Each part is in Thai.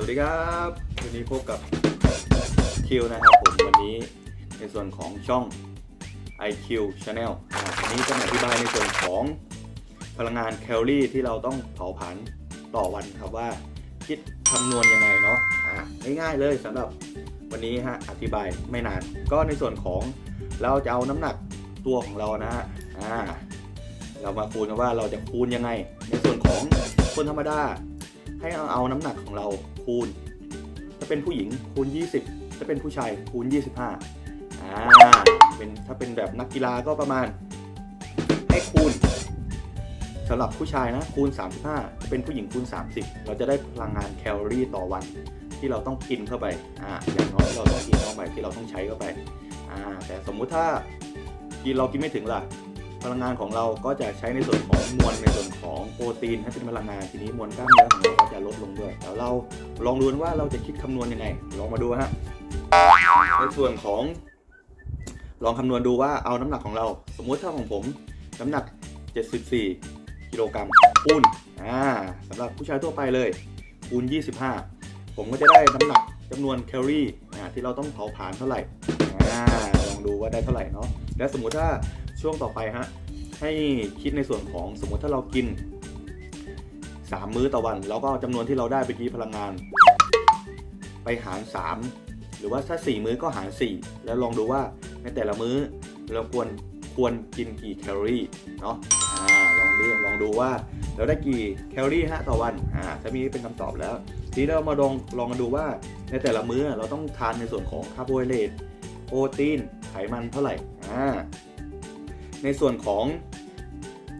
วัสดีครับวันนี้พบกับคิวนะครับผมวันนี้ในส่วนของช่อง IQ Channel วันนี้จะมาอธิบายในส่วนของพลังงานแคลอรี่ที่เราต้องเผาผลาญต่อวันครับว่าคิดคำนวณยังไงเนาะอ่าง่ายๆเลยสำหรับวันนี้ฮะอธิบายไม่นาน ก็ในส่วนของเราจะเอาน้ำหนักตัวของเรานะฮะอ่าเรามาคูณกันว่าเราจะคูณยังไง ในส่วนของคนธรรมดาให้เอาเอาน้ำหนักของเรา คูณ ถ้าเป็นผู้หญิงคูณ 20 ถ้าเป็นผู้ชายคูณ 25อ่าเป็นถ้าเป็นแบบนักกีฬาก็ประมาณให้คูณสำหรับผู้ชายนะคูณ 35ถ้าเป็นผู้หญิงคูณ 30 เราจะได้พลังงานแคลอรี่ต่อวัน ที่เราต้องกินเข้าไปอ่าอย่างน้อยที่เราต้องกินเข้าไปที่เราต้องใช้เข้าไปอ่าแต่สมมุติถ้ากินเรากินไม่ถึงล่ะ พลังงานของเราก็จะใช้ในส่วนของมวลในส่วนของโปรตีนให้เป็นพลังงานทีนี้มวลกล้ามเนื้อของเราก็จะลดลงด้วยแล้วเราลองดูว่าเราจะคิดคำนวณยังไง ลองมาดูฮะในส่วนของ ลองคำนวณดูว่าเอาน้ำหนักของเรา สมมุติถ้าของผมน้ำหนัก 74กิโลกรัมคูณอ่าสำหรับผู้ชายทั่วไปเลยคูณ 25 ผมก็จะได้น้ำหนักจำนวนแคลอรี่อ่าที่เราต้องเผาผลาญเท่าไหร่อ่าลองดูว่าได้เท่าไหร่เนาะและสมมุติถ้า ช่วงต่อไปฮะให้คิดในส่วนของสมมติถ้าเรากิน 3 มื้อต่อวัน แล้วก็เอาจำนวนที่เราได้ไปกี้พลังงาน ไปหาร 3 หรือว่าถ้า 4 มื้อก็หาร 4 แล้วลองดูว่าในแต่ละมื้อเราควรควรกินกี่แคลอรี่เนาะอ่าลองดูลองดูว่าเราได้กี่แคลอรี่ฮะต่อวันอ่าถ้ามีเป็นคำตอบแล้ว ทีนี้เรามาลองลองกันดูว่าในแต่ละมื้อเราต้องทานในส่วนของคาร์โบไฮเดรตโปรตีนไขมันเท่าไหร่อ่า ในส่วนของ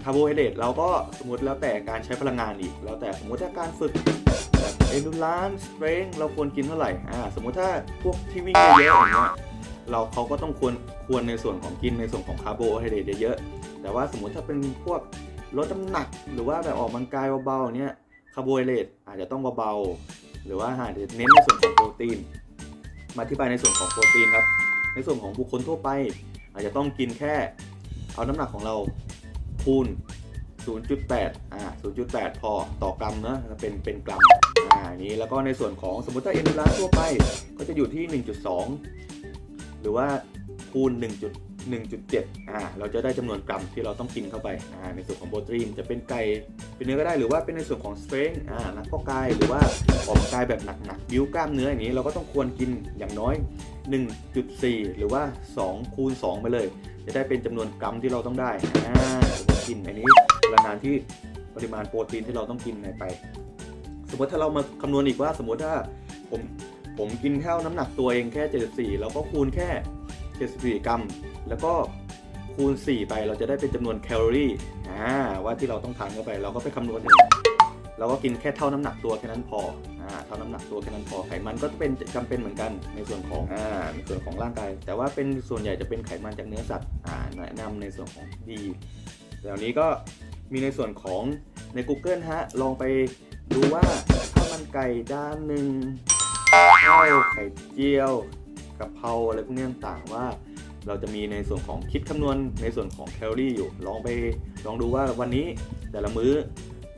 คาร์โบไฮเดรตเราก็สมมติแล้วแต่การใช้พลังงานอีก แล้วแต่สมมติถ้าการฝึกแบบเอนดูรานสเตรนเราควรกินเท่าไหร่อ่าสมมติถ้าพวกที่วิ่งเยอะๆอย่างเงี้ยเราเขาก็ต้องควรควรในส่วนของกินในส่วนของคาร์โบไฮเดรตเยอะๆแต่ว่าสมมติถ้าเป็นพวกลดน้ำหนัก หรือว่าแบบออกกำลังกายเบาๆเนี้ยคาร์โบไฮเดรตอาจจะต้องเบาๆหรือว่าอาจจะเน้นในส่วนของโปรตีน มาอธิบายในส่วนของโปรตีนครับในส่วนของบุคคลทั่วไป อาจจะต้องกินแค่ เอาน้ำหนักของเราคูณ 0.8 อ่า 0.8 พอต่อกรัมเนอะเป็นเป็นกรัมอ่าอย่านี้แล้วก็ในส่วนของสมมติถ้าเอ็นดูราทั่วไปก็จะอยู่ที่ 1.2 หรือว่าคูณ 1. 1.7อ่าเราจะได้จำนวนกรัมที่เราต้องกินเข้าไปอ่าในส่วนของโปรตีนจะเป็นไก่เป็นเนื้อก็ได้หรือว่าเป็นในส่วนของสเตรนอ่านักเพาะกายหรือว่าออกกายแบบหนักๆบิ้วกล้ามเนื้ออย่างนี้เราก็ต้องควรกินอย่างน้อย 1.4 หรือว่า 2 คูณ 2 ไปเลย จะได้เป็นจำนวนกรัมที่เราต้องได้อ่ากินอันนี้พลังานที่ปริมาณโปรตีนที่เราต้องกินไป สมมติถ้าเรามาคำนวณอีกว่าสมมติถ้าผมผมกินแค่น้ำหนักตัวเองแค่ 74 แล้วก็คูณแค่ 74กรัม แล้วก็คูณ 4 ไปเราจะได้เป็นจำนวนแคลอรี่อ่าว่าที่เราต้องทานเข้าไป เราก็ไปคำนวณเองเราก็กินแค่เท่าน้ำหนักตัวแค่นั้นพออ่าเท่าน้ำหนักตัวแค่นั้นพอไขมันก็เป็นจำเป็นเหมือนกันในส่วนของอ่าในส่วนของร่างกาย แต่ว่าเป็นส่วนใหญ่จะเป็นไขมันจากเนื้อสัตว์อ่าแนะนำในส่วนของดีเดี๋ยวนี้ก็มีในส่วนของใน Google ฮะลองไปดูว่าข้าวมันไก่จานหนึ่งข้าวไข่เจียว กะเพราอะไรพวกนี้ต่างๆว่า เราจะมีในส่วนของคิดคำนวณในส่วนของแคลอรี่อยู่ ลองไปลองดูว่าวันนี้แต่ละมื้อ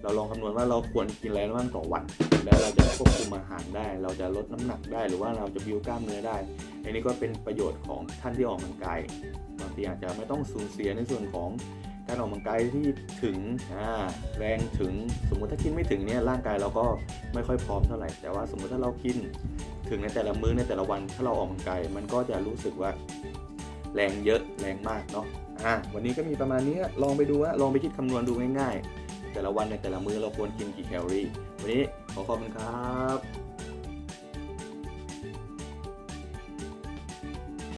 เราลองคำนวณว่าเราควรกินอะไรบ้างต่อวัน แล้วเราจะควบคุมอาหารได้ เราจะลดน้ำหนักได้หรือว่าเราจะบิวกล้ามเนื้อได้อันนี้ก็เป็นประโยชน์ของท่านที่ออกกำลังกายบางทีอาจจะไม่ต้องสูญเสียในส่วนของ การออกกำลังกายที่ถึงแรงถึงสมมุติถ้ากินไม่ถึงเนี่ยร่างกายเราก็ไม่ค่อยพร้อมเท่าไหร่ แต่ว่าสมมุติถ้าเรากินถึงในแต่ละมื้อในแต่ละวันถ้าเราออกกำลังกายมันก็จะรู้สึกว่าแรงเยอะแรงมากเนาะอะวันนี้ก็มีประมาณนี้ลองไปดูฮะลองไปคิดคำนวณดูง่ายๆ แต่ละวันในแต่ละมื้อเราควรกินกี่แคลอรี่ วันนี้ขอขอบคุณครับ